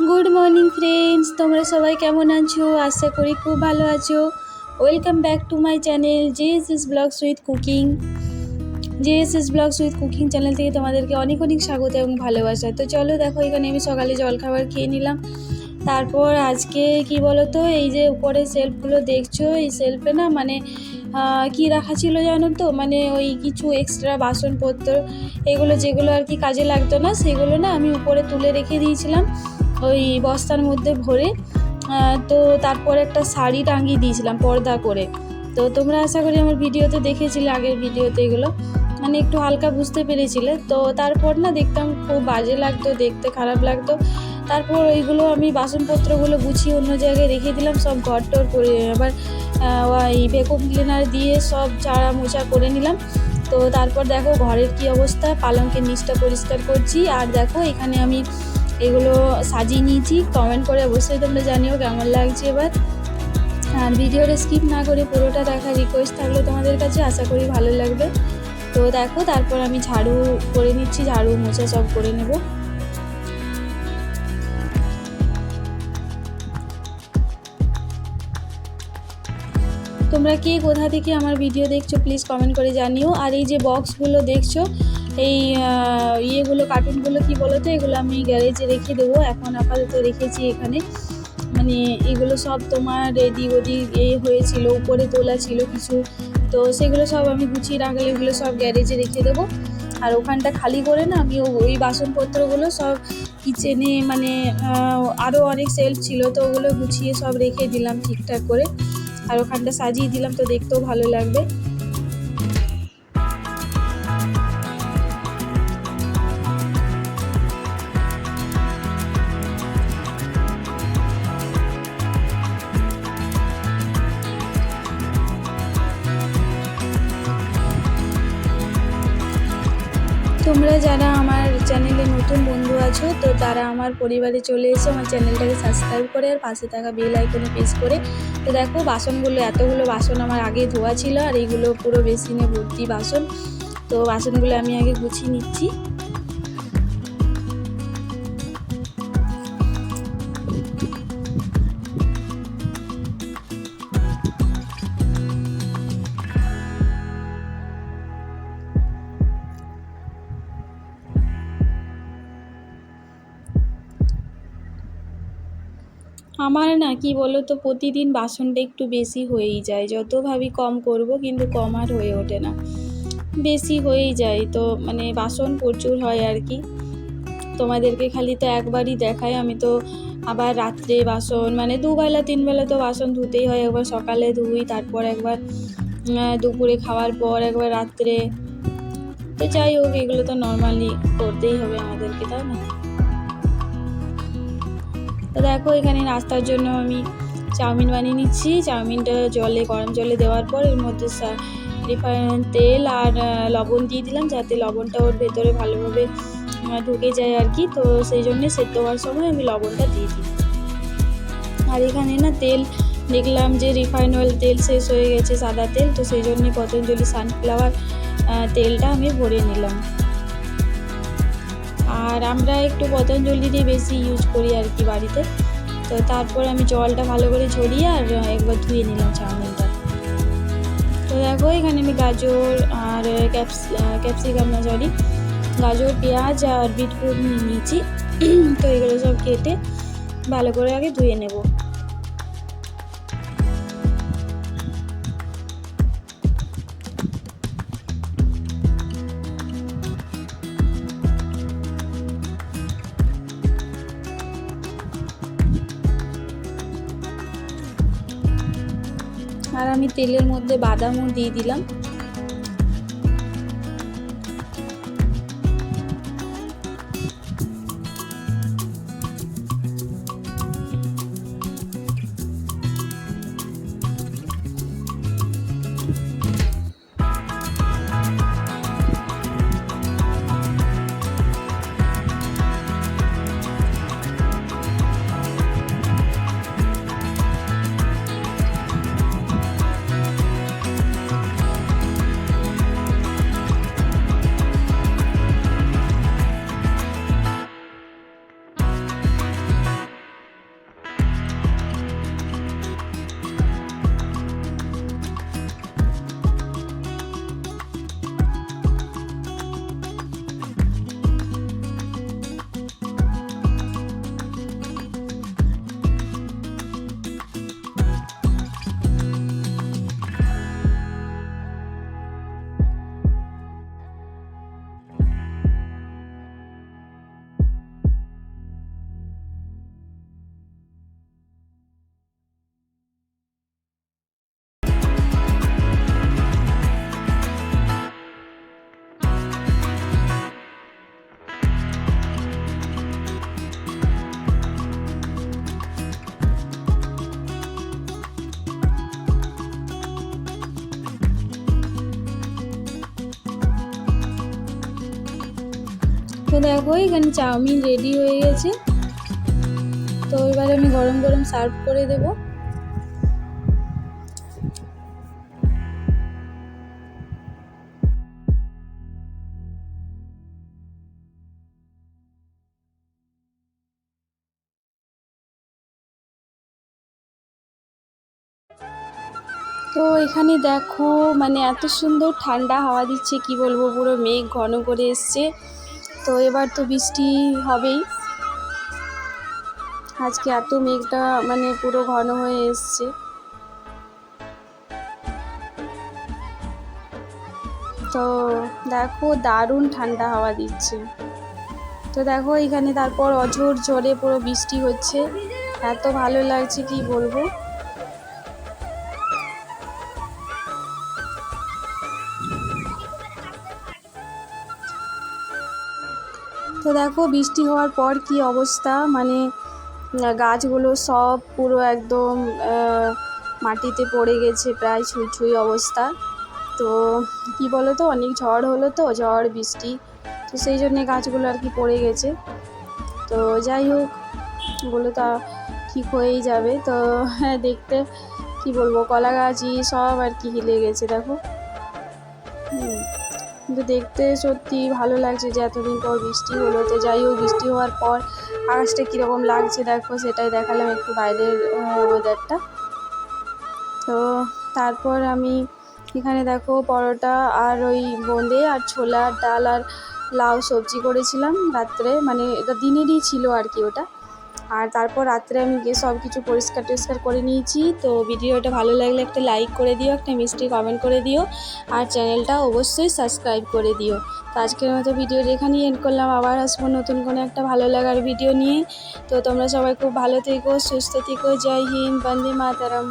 Good morning friends তোমরা সবাই কেমন আছো? আশা করি খুব ভালো আছো। Welcome back to my channel J S blogs with cooking J S blogs with cooking channel থেকে তোমাদেরকে অনেক অনেক স্বাগত এবং ভালোবাসা। তো চলো দেখো, এখানে আমি সকালে জলখাবার খেয়ে নিলাম। তারপর আজকে কি বলো তো এই যে উপরে সেলফগুলো দেখছ, এই সেলফে না মানে কি রাখা ছিল জানো তো? মানে ওই কিছু এক্সট্রা বাসনপত্র, এগুলো যেগুলো আর কি কাজে লাগতো না, সেগুলো না আমি উপরে তুলে রেখে দিয়েছিলাম। ওই বস্তার মধ্যে ভরে তো তারপর একটা শাড়ি টাঙিয়ে দিয়েছিলাম পর্দা করে। তো তোমরা আশা করি আমার ভিডিওতে দেখেছিলে, আগের ভিডিওতে এগুলো। মানে একটু হালকা বুঝতে পেরেছিলে। তো তারপর না দেখতাম খুব বাজে লাগতো, দেখতে খারাপ লাগতো। তারপর ওইগুলো আমি বাসনপত্রগুলো গুছিয়ে অন্য জায়গায় রেখে দিলাম, সব ঘর টর করে আবার ওই ভ্যাকুম ক্লিনার দিয়ে সব চারা মোচা করে নিলাম। তো তারপর দেখো ঘরের কি অবস্থা, পালঙ্কের নিচটা পরিষ্কার করছি। আর দেখো এখানে আমি এগুলো সাজিয়ে নিয়েছি। কমেন্ট করে অবশ্যই তোমরা জানিও কেমন লাগছে এবার। আর ভিডিওটা স্কিপ না করে পুরোটা দেখার রিকোয়েস্ট থাকল তোমাদের কাছে আশা করি ভালো লাগবে। তো দেখো, তারপর আমি ঝাড়ু করে নিচ্ছি, ঝাড়ু মোছা সব করে নেব। তোমরা কে কোথা থেকে আমার ভিডিও দেখছ প্লিজ কমেন্ট করে জানিও। আর এই যে বক্সগুলো দেখছ এই ইয়েগুলো কার্টুনগুলো কি বলো তো এগুলো আমি গ্যারেজে রেখে দেবো। এখন আপাতত রেখেছি এখানে। মানে এগুলো সব তোমার রেডি ওডি এ হয়েছিল, উপরে তোলা ছিল কিছু। তো সেগুলো সব আমি গুছিয়ে রাখলে এগুলো সব গ্যারেজে রেখে দেবো। আর ওখানটা খালি করে না, আমি ওই বাসনপত্রগুলো সব কিচেনে মানে আরও অনেক সেলফ ছিল, তো ওগুলো গুছিয়ে সব রেখে দিলাম ঠিকঠাক করে। আর ওখানটা সাজিয়ে দিলাম, তো দেখতেও ভালো লাগবে। তোমরা যারা আমার চ্যানেলে নতুন বন্ধু আছো, তো তারা আমার পরিবারে চলে এসে, আমার চ্যানেলটাকে সাবস্ক্রাইব করে আর পাশে থাকা বেল আইকনে প্রেস করে। তো দেখো, বাসনগুলো, এতগুলো বাসন আমার আগে ধোয়া ছিল, আর এইগুলো পুরো বেসিনে ভর্তি বাসন। তো বাসনগুলো আমি আগে গুছিয়ে নিচ্ছি। আমার না, কি বলো তো প্রতিদিন বাসনটা একটু বেশি হয়েই যায়। যত ভাবি কম করব, কিন্তু কম আর হয়ে ওঠে না। বেশি হয়েই যায়। তো মানে বাসন প্রচুর হয় আর কি। তোমাদেরকে খালি তো একবারই দেখাই, আমি তো আবার রাত্রে বাসন মানে দুবেলা, তিনবেলা তো বাসন ধুতেই হয়। একবার সকালে ধুই, তারপর একবার দুপুরে খাওয়ার পর একবার রাত্রে। তো যাই হোক, এগুলো তো নর্মালি করতেই হবে আমাদেরকে, তাই না? তো দেখো, এখানে নাস্তার জন্য আমি চাউমিন বানিয়ে নিচ্ছি। চাউমিনটা জলে, গরম জলে দেওয়ার পর এর মধ্যে রিফাইন তেল আর লবণ দিয়ে দিলাম যাতে লবণটা ওর ভেতরে ভালোভাবে ঢুকে যায় আর কি। তো সেই জন্যে সেদ্ধ হওয়ার সময় আমি লবণটা দিয়ে দিই আর এখানে না তেল, দেখলাম যে রিফাইন অয়েল তেল শেষ হয়ে গেছে, সাদা তেল। তো সেই জন্যে পতঞ্জলি সানফ্লাওয়ার তেলটা আমি ভরে নিলাম। আর আমরা একটু পতঞ্জলিরই বেশি ইউজ করি আর কি বাড়িতে। তো তারপর আমি জলটা ভালো করে ঝরিয়ে আর একবার ধুয়ে নিলাম চাউমিনটা। তো দেখো, এখানে আমি গাজর আর ক্যাপস, ক্যাপসিকাম না সরি গাজর, পেঁয়াজ আর বিটরুট নিয়ে নিয়েছি। তো এগুলো সব কেটে ভালো করে আগে ধুয়ে নেব। আর আমি তেলের মধ্যে বাদামও দিয়ে দিলাম। দেখো, এখানে চাউমিন রেডি হয়ে গেছে। তো এবার আমি গরম গরম সার্ভ করে দেবো। তো এখানে দেখো মানে এত সুন্দর ঠান্ডা হাওয়া দিচ্ছে, কি বলব, পুরো মেঘ ঘন করে এসছে। তো এবার তো বৃষ্টি হবেই। আজকে এত মেঘটা মানে পুরো ঘন হয়ে এসছে। তো দেখো দারুণ ঠান্ডা হাওয়া দিচ্ছে। তো দেখো এখানে তারপর অঝোর ঝরে পুরো বৃষ্টি হচ্ছে। এত ভালো লাগছে কি বলব? তো দেখো, বৃষ্টি হওয়ার পর কি অবস্থা? মানে গাছগুলো সব পুরো একদম মাটিতে পড়ে গেছে, প্রায় ছুঁই অবস্থা। তো কি বলো তো অনেক ঝড় হলো তো, ঝড়, বৃষ্টি। তো সেই জন্যে গাছগুলো আর কি পড়ে গেছে। তো যাই হোক ওগুলো তা ঠিক হয়েই যাবে। তো হ্যাঁ দেখতে কি বলব, কলা গাছই সব আর কি হিলে গেছে, দেখো। হুম। কিন্তু দেখতে সত্যি ভালো লাগছে যে এতদিন পর বৃষ্টি হলো। তো যাই হোক, বৃষ্টি হওয়ার পর আকাশটা কীরকম লাগছে দেখো, সেটাই দেখালাম একটু বাইরের ওয়েদারটা তো তারপর আমি এখানে দেখো পরোটা আর ওই বোঁদে আর ছোলার ডাল আর লাউ সবজি করেছিলাম রাত্রে। মানে এটা দিনেরই ছিল আর কি ওটা। আর তারপর রাত্রে আমি গিয়ে সব কিছু পরিষ্কার টরিষ্কার করে নিয়েছি। তো ভিডিওটা ভালো লাগলে একটা লাইক করে দিও, একটা মিষ্টি কমেন্ট করে দিও। আর চ্যানেলটা অবশ্যই সাবস্ক্রাইব করে দিও। তো আজকের মতো ভিডিও এখানেই এন্ড করলাম। আবার আসব নতুন কোনো একটা ভালো লাগার ভিডিও নিয়ে। তো তোমরা সবাই খুব ভালো থেকো, সুস্থ থেকো। জয় হিন্দ, বন্দে মাতারাম।